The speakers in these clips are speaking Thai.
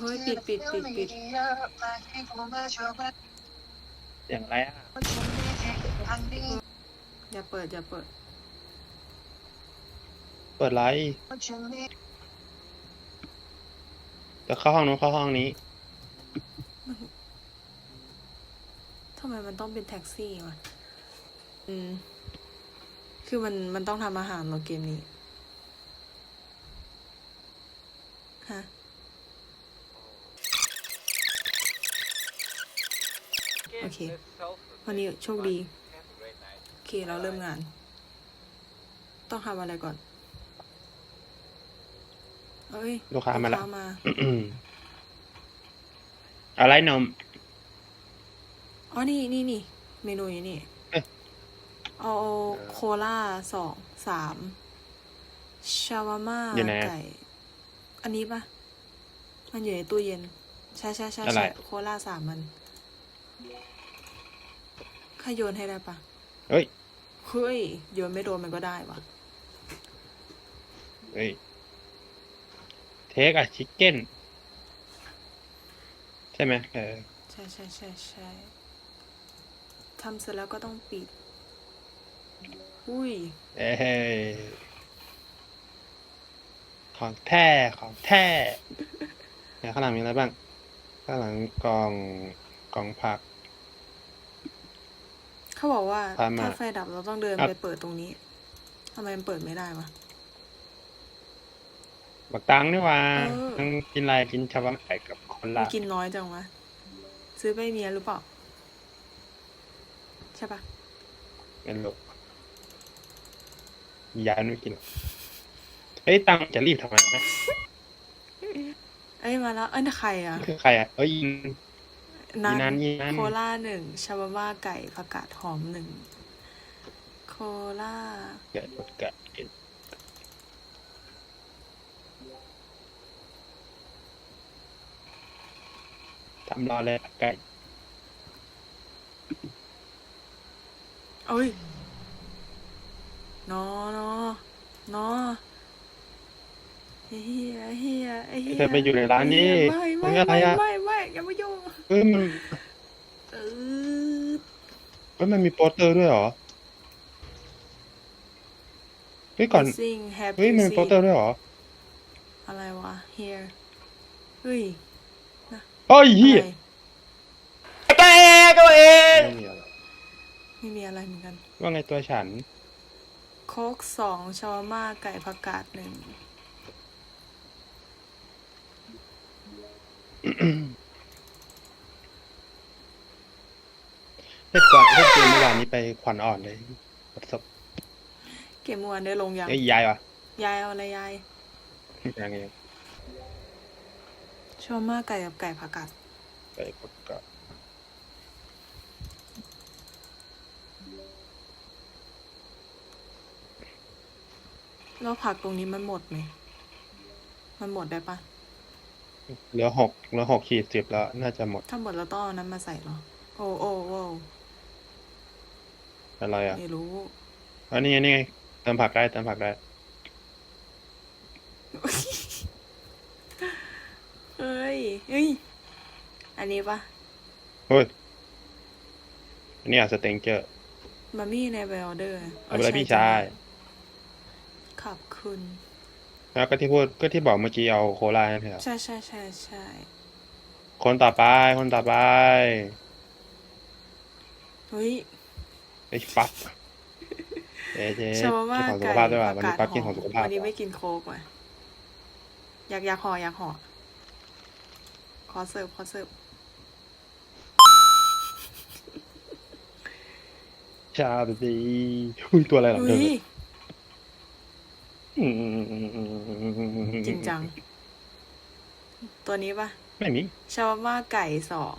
เฮ้ยปิดปิดปิดปิดเสียงอะไรอะอย่าเปิดอย่าเปิด เปิดไลท์จะเข้าห้องนู้นเข้าห้องนี้ทำไมมันต้องเป็นแท็กซี่วะ อืม คือมันมันต้องทำอาหารเหรอเกมนี้ ฮะโอเค วันนี้โชคดี โอเค เราเริ่มงาน ต้องทำอะไรก่อน เอ้ย ลูกค้ามาแล้วมาอะไรนม อ๋อ นี่นี่นี่ เมนูอยู่นี่ เอ๊ะ เอาโคลาสอง สาม ชาวาม่าอยู่ไหน ไก่ อันนี้ปะมันอยู่ในตู้เย็น ใช่ใช่ใช่อะไร ใช่โคลาสามมันข้าโยนให้ได้ปะเฮ้ย เฮ้ย โยนไม่โดนมันก็ได้วะเฮ้ย เทคอะชิคเก้น ใช่ไหมเออ ใช่ใช่ใช่ใช่ทำเสร็จแล้วก็ต้องปิด อุ้ย เอ้ย ของแท้ของแท้เนี่ยข้างหลังมีอะไรบ้าง ข้างหลังกล่องกล่องผัก เขาบอกว่าตามมา ถ้าไฟดับเราต้องเดินครับไปเปิดตรงนี้ทำไมมันเปิดไม่ได้วะ บักตังนี่หว่าเออทั้งกินอะไรกินชาวบ้านไก่กับคนมันละกินน้อยจังวะ ซื้อไปเมียหรือเปล่า ใช่ปะเป็นโลกยายไม่กินหรอก เอ้ยตังจะรีบทำไมนะเอ้ยมาแล้วเอ้ยใครอะนี่คือใครอะเอ้ยยิง นัอีนันอีนัน โคล่าหนึ่งชาวาม่าไก่ผักกาดหอมหนึ่งโคล่าเกิดกดกะกินทำรอเลยไก่เอ้ยนอนอนอ เฮียเฮียไอ้เฮียเธอไปอยู่ในร้านนี้ไม่มัไม่นอะไรไม่อะไม่ไม่อย่ามายุ่งเฮ้ยมันเออเฮ้ยมันมีโปสเตอร์ด้วยเหรอเฮ้ยก่อนซิงแฮปเฮ้ยมันมีโปสเตอร์ด้วยเหรออะไรวะ here เฮ้ยเฮ้ยเฮียอะไรตัวเองตัวเองไม่มีอะไรไม่มีอะไรเหมือนกัน ว่าไงตัวฉัน โคกสองชาวาม่าไก่ผักกาดหนึ่ง เล่นก่อนเล่นเกมเมื่อวานนี้ไปขวัญอ่อนเลยประสบเกมเมื่อวานได้ลงยังไอ้ยยายวะยายเอาอะไรยาย ยังไงชาวาม่าไก่กับไก่ผักกาดไปกดก็แล้วผักตรงนี้มันหมดไหม มันหมดได้ปะ เหลือหกเหลือหกขีดสิบแล้ว น่าจะหมด ถ้าหมดแล้วต้องเอานั้นมาใส่เหรอ โอ้โอ้โอ้อะไรอะไม่รู้อันนี้ไงนี่ไงเติมผักได้เติมผักได้ เฮ้ยเฮ้ย อันนี้ปะเฮ้ย อันนี้อะสเต็งเจอร์มามี่ในไบออเดอร์เอาไปเลยพี่ชาย ขอบคุณ แล้วก็ที่พูดก็ที่บอกเมื่อกี้เอาโคลาให้เถอะใช่ใช่ใช่ใช่คนต่อไปคนต่อไปเฮ้ยไอ้ปั๊บเจ๊เจ๊ชาวาม่ากินของสุไก่ขภาพด้วยว่ะวันนี้ผัปั๊บกกินของสุขภาพวันนี้ว่ะไม่กินโค้กว่ะอยากอยากห่ออยากห่อขอเสิร์ฟขอเสิร์ฟชาบดีอุ้ยตัวอะไรหรอเฮ้ยอืม จริงจัง ตัวนี้ปะไม่มีชาวาม่าไก่สอง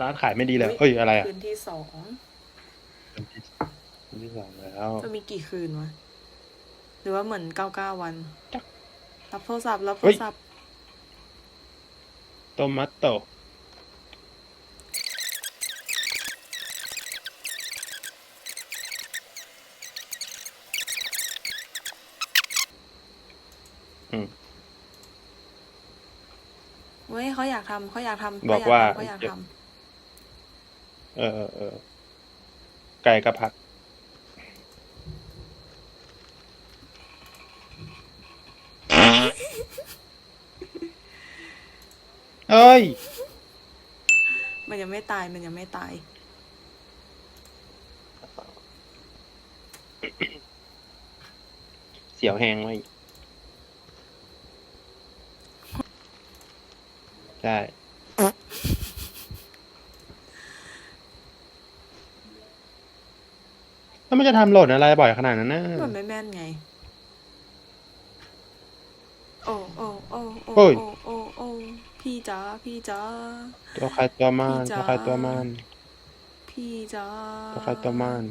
ร้านขายไม่ดีเลยเฮ้ยอะไรอะคืนที่สองอันที่สองแล้วมันมีกี่คืนวะ หรือว่าเหมือนเก้าเก้าวันจักรับโทรศัพท์รับโทเฮ้รยศัพท์ โตมัตโตเว้ยเขาอยากทำเขาอยากทำบอกว่า เขาอยากทำ เออเออเออไก่กระผัด เอ้ยำมันยังไม่ตายมันยังไม่ตาย เสียวแหงไว้ใช่แล้วมันจะทำโหลดอะไรบ่อยขนาดนั้นนะ มันไม่แม่นไง โอ้โอ้โอ้โอ้โอ้ยโอ้โอ้โอ้ พี่จ๋าพี่จ๋าตัวใครตัวมันพี่จ๋าตัวใครตัวมันพี่จ๋าตัวใครตัวมัน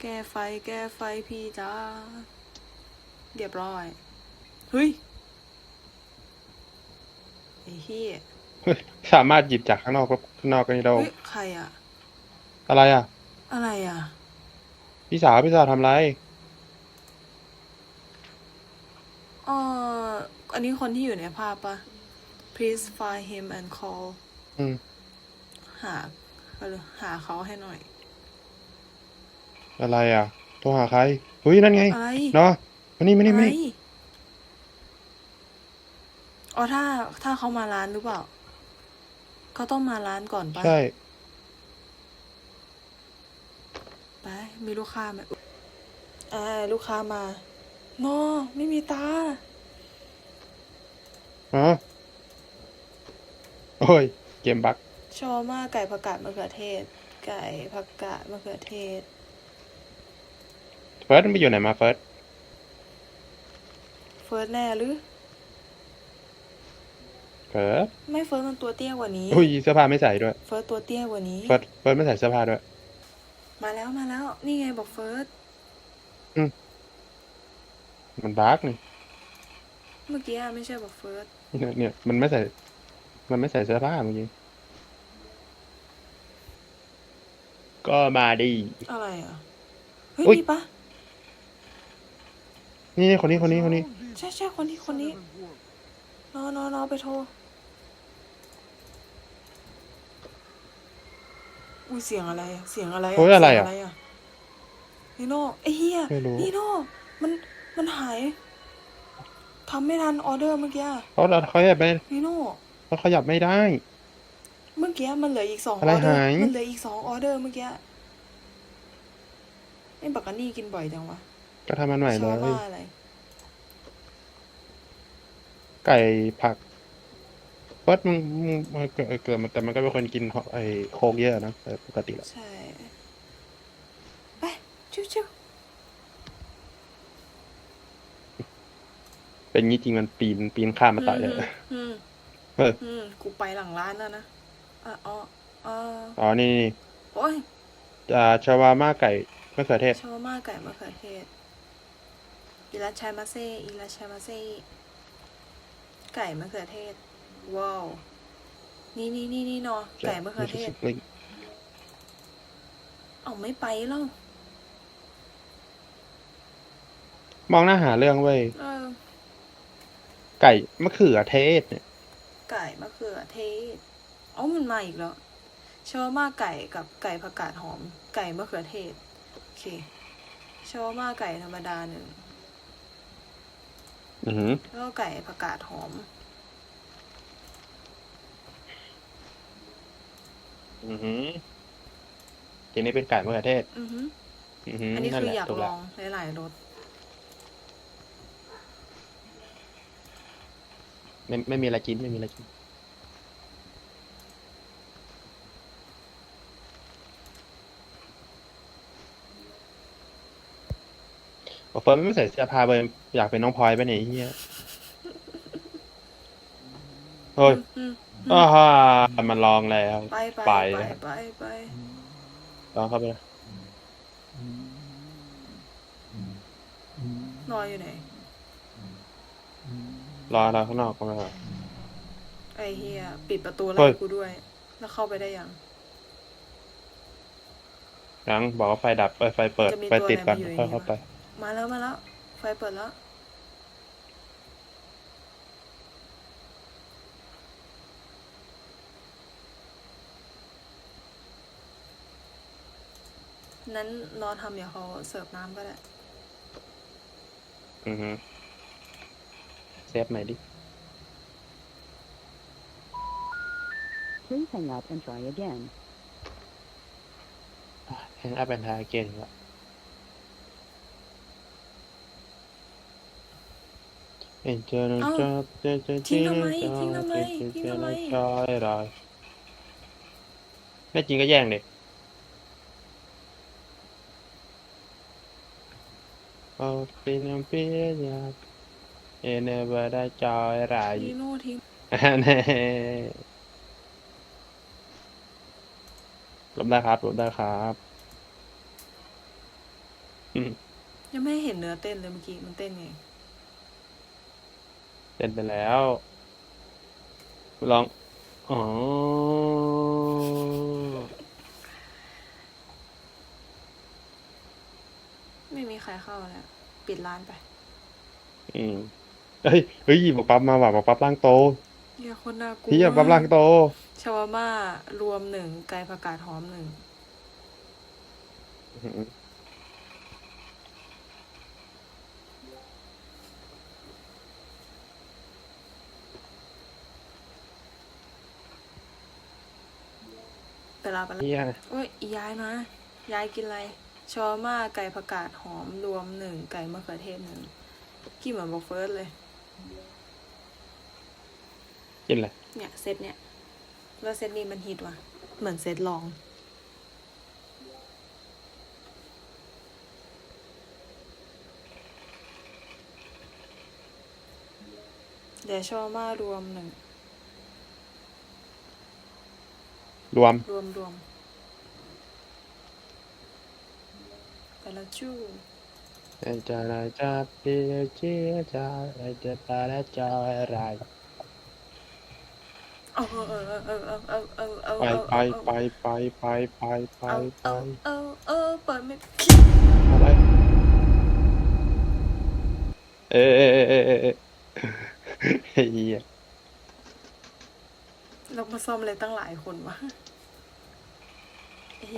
แก้ไฟแก้ไฟพี่จ๋าเรียบร้อยเฮ้ยไอ้เหี้ยเฮ้ยสามารถหยิบจากข้างนอกข้างนอกกันได้เฮ้ยใครอะอะไรอะอะไรอะพี่สาวพี่สาวทำไรเอออันนี้คนที่อยู่ในภาพปะ please find him and call อืมหาเออหาเขาให้หน่อย อะไรอะโทรหาใครเฮ้ยนั่นไงอะไรเนาะมานี่มานี่อะมาไรนี่อ๋อถ้าถ้าเขามาร้านหรือเปล่าเขาต้องมาร้านก่อนปะใช่ไปมีลูกค้าไหมอ่าลูกค้ามาโนไม่มีตาฮะ โอ้ย เกมบักชอมาไก่ผักกาดมะเขือเทศ ไก่ผักกาดมะเขือเทศ เฟิร์สมันไปอยู่ไหนมาเฟิร์สเฟิร์สแน่หรือ เฟิร์สไม่เฟิร์สมันตัวเตี้ยกว่านี้ อุ้ยเสื้อผ้าไม่ใส่ด้วย เฟิร์สตัวเตี้ยกว่านี้ เฟิร์สเฟิร์สไม่ใส่เสื้อผ้าด้วย มาแล้วมาแล้ว นี่ไงบอกเฟิร์สมันบักนี่ เมื่อกี้อะไม่ใช่บอกเฟิร์สเนี่ยเนี่ยมันไม่ใส่ มันไม่ใส่เสื้อผ้าเมื่อกี้ก็มาดี อะไรอะ เฮ้ยอุ๊ย นี่ปะนี่นี่คนนี้คนนี้คนนี้ ใช่ใช่คนนี้คนนี้รอรอรอไปโทรอุ้ยเสียงอะไรอะเสียงอะไรอะโอ้ยอะไรเสียอะงอะนีโน่ไอ้เหี้ยไม่รู้นีโน่มันมันหายทำไม่ทันออเดอร์เมื่อกี้อะเขาเขาขยับไม่นีโน่ เขาขยับไม่ได้ เมื่อกี้มันเหลืออีกสองออะไรอเดอร์หายมันเหลืออีกสองออเดอร์เมื่อกี้ไอ้บักกะนี่กินบ่อยจังวะก็ทำมันใหม่ชเลอบย ว่าอะไร ไก่ผักเฟิร์สมึงมึงมึงเกิดเกิดมาแต่มันก็เป็นคนกินไอ้โคกเยอะนะแต่ปกติแล้วใช่ ไปชิวชิวเป็นงี้จริงมันปีนปีนข้ามมาต่อยเลย อืม เออ อืมกูไปหลังร้านแล้วนะอะอ๋ออ๋ออ๋อนี่นี่โอ้ยอ่าชาวาม่าไก่มะเขือเทศ ชาวมาไก่มะเขือเทศอิราชัยมาเซอิราชัยมาเซไก่มะเขือเทศ ว้าว นี่นี่นี่นี่เนาะไก่มะเขือเทศ เอาไม่ไปแล้วมองหน้าหาเรื่องเว้ย เออ ไก่มะเขือเทศเนี่ย ไก่มะเขือเทศอ๋อมันมาอีกแล้วชาวมาไก่กับไก่ผักกาดหอม ไก่มะเขือเทศ โอเคชาวมาไก่ธรรมดาหนึ่งอือหือแล้วก็ไก่ผักกาดหอม อือหือทีนี้เป็นไก่มะเขือเทศ อือฮึอือหืออันนี้นั่นคืแหอละอยากถูกลแล้วองหลายๆรส ไม่ไม่มีอะไรกินไม่มีอะไรกินบอกเฟิร์นไม่ใส่เสื้อผ้าเลยอยากเป็นน้องพลอยไปไหนยไอ้เฮียเฮ้ยอืมอ่าฮ่ามันลองแล้ว ไปไปไป ไปไปไปลองเข้าไปเลยรออยู่ไหน รออะไรข้างนอกก็ไม่เป็ไอ้เฮียปิดประตูไล่ยกูด้วย แล้วเข้าไปได้ยัง ยังบอกว่าไฟดับเอ้ไฟเปิดไฟติดก่อนไรเข้าไปมาแล้วมาแล้ว ไฟเปิดแล้ว นั้นรอทำอย่าเขาเสิร์ฟน้ำก็ได้ อือฮึ Dẹp mày đi. Please hang up and try again. À, hang up and try again. Anh chờ nó cho chờ chờ chờ chờ chờ chờ chờ rồi. Mấy chuyện cái giang này. Ờ, Ở bên เจอเจอทิ้งทำไมทิ้งทำไมทิ้งทำไมจอยรอยแม่จริงก็แย่งเด็กโอ้ปีนงปีนยาเอเนบได้จอยรายทีโน่ทิ้งแน่หลบได้ครับหลบได้ครับอืมยังไม่เห็นเนื้อเต้นเลยเมื่อกี้มันเต้นไงเต้นไปแล้ว ลอง อ๋อ ไม่มีใครเข้าแล้ว ปิดร้านไป อืม เฮ้ยเฮ้ยบอกปั๊บมาว่ะบอกปั๊บร่างโตเฮียคนน่ากลัวพี่อะปั๊บร่างโต ชาวาม่ารวมหนึ่งไก่ผักกาดหอมหนึ่งอืมไปลาไปละเฮียโอ้ยอียายมายายกินอะไรชาวาม่าไก่ผักกาดหอมรวมหนึ่งไก่มะเขือเทศหนึ่งกินเหมือนบอกเฟิร์สเลย กินอะไรเนี่ยเซตเนี่ยแล้วเซตนี้มันฮิตว่ะ เหมือนเซตลอง เดี๋ยวชาวามารวมหนึ่ง รวม รวมรวมไปแล้วจู้ ไอ้จะไรจะปีเจียจะไอ้จะตาและจอยอะไรเอาเอาเอาเอาเอาเอาเอาเอาไปไปไปไปไปไปไปไปเอาเอาเอาเปิดไม่อะไรเอ๊ะเอ๊ะเอ๊ะเอ๊ะเอ๊ะเฮียเรามาซ่อมเลยตั้งหลายคนวะ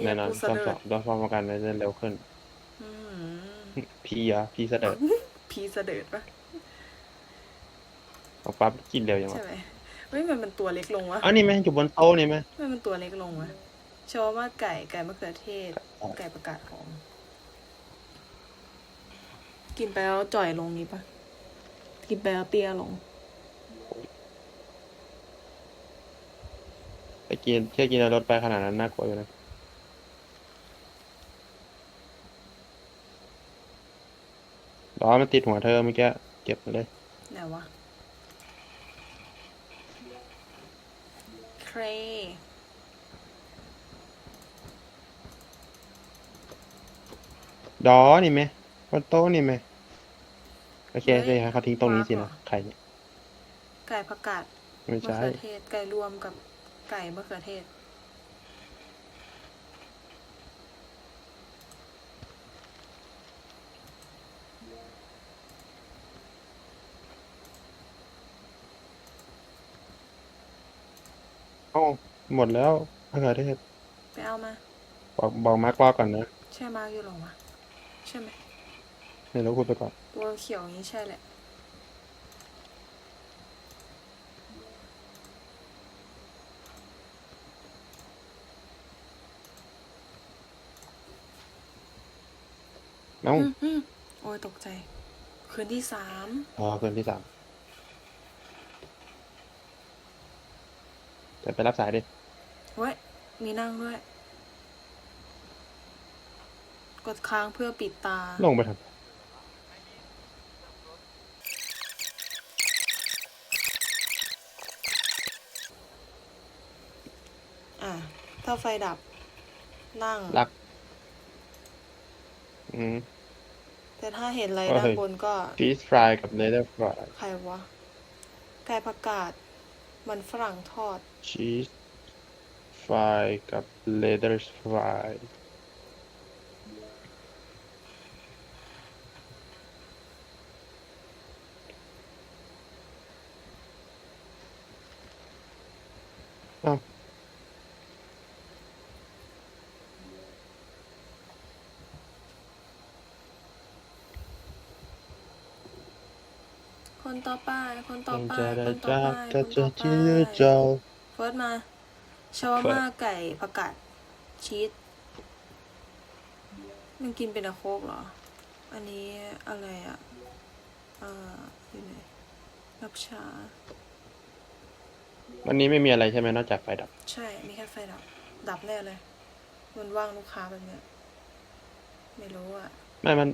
แน่นอนกูเสต้องสอบต้องฟ้องประกันในเร็วขึ้น อืม พี่อะพี่เสด็จพีเสด็จปะบอกปั๊บกินเร็วยังวะใช่ไหมเฮ้ยมันมันตัวเล็กลงวะอ๋อนี่ไหมอยู่บนโต๊ะนี่ไหมมันมันตัวเล็กลงวะชอบว่าไก่ไก่มะเขือเทศ ไก่ประกาศหอม กินไปแล้วจ่อยลงนี้ปะกินไปแล้วเตี้ยลง ไปกินแค่กินเอารถไปขนาดนั้นน่ากลัวอยู่นะ ล้อมันติดหัวเธอเมื่อกี้เก็บมาเลยไหนวะเครดอนี่ไหมบนโต๊ะนี่ไหมโอเคโอเคครับเขาทิ้งตรงนี้สินะไข่เนี่ยไก่ผักกาดไม่มะใช่เขือเทศไก่รวมกับไก่มะเขือเทศ เอ้า หมดแล้วมะเขือเทศไปเอามา บอกบอกมาร์กรอก่อนนะใช่มาร์กอยู่หรอวะใช่ไหมเดี๋ยวเราพูดไปก่อนตัวเขียวอย่างนี้ใช่แหละเอ้าอืมอืมโอ้ยตกใจ คืนที่สามอ๋อคืนที่สามจะไปรับสายดิ เว้ย มีนั่งด้วย กดค้างเพื่อปิดตา ลงไปทำ อะ ถ้าไฟดับ นั่ง รัก อืม แต่ถ้าเห็นอะไรเอ้ยด้านบนก็ ชีสฟรายกับเลเดอร์ฟรายใครวะ ไก่ผักกาด มันฝรั่งทอด ชีส 5 กับ letters 5 Oh. คนต่อไป คนต่อไป คนจะได้คนต่อไป จักก็จะที่เจ้า เฟิร์สมา ชาวาม่าไก่ผักกาดชีสมันกินเป็นอะโคกเหรอ อันนี้อะไรอะเอ่ออยู่ไหนนับชา วันนี้ไม่มีอะไรใช่ไหมนอกจากไฟดับ ใช่ มีแค่ไฟดับ ดับแน่เลย มันว่างลูกค้าแบบเนี้ย ไม่รู้อะไม่มัน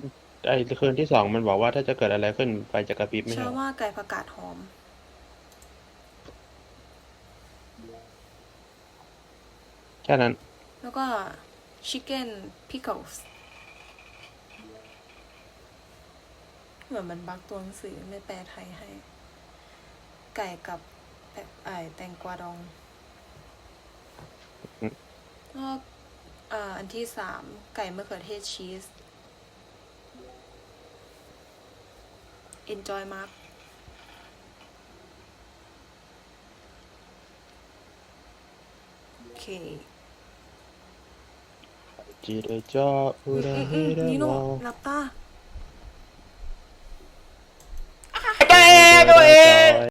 ไอ้คืนที่สองมันบอกว่าถ้าจะเกิดอะไรขึ้นไฟจะกระพริบไม่ชาใช่วาเหรอม่าไก่ผักกาดหอม แค่นั้น แล้วก็ chicken pickles เหมือนมันบักตัวหนังสือไม่แปลไทยให้ ไก่กับแตไอแตงกวาดองอืมแล้วก็อ่าอันที่สามไก่มะเขือเทศชีส enjoy มากโอเค จีเดจออุอืมระอืมเฮอื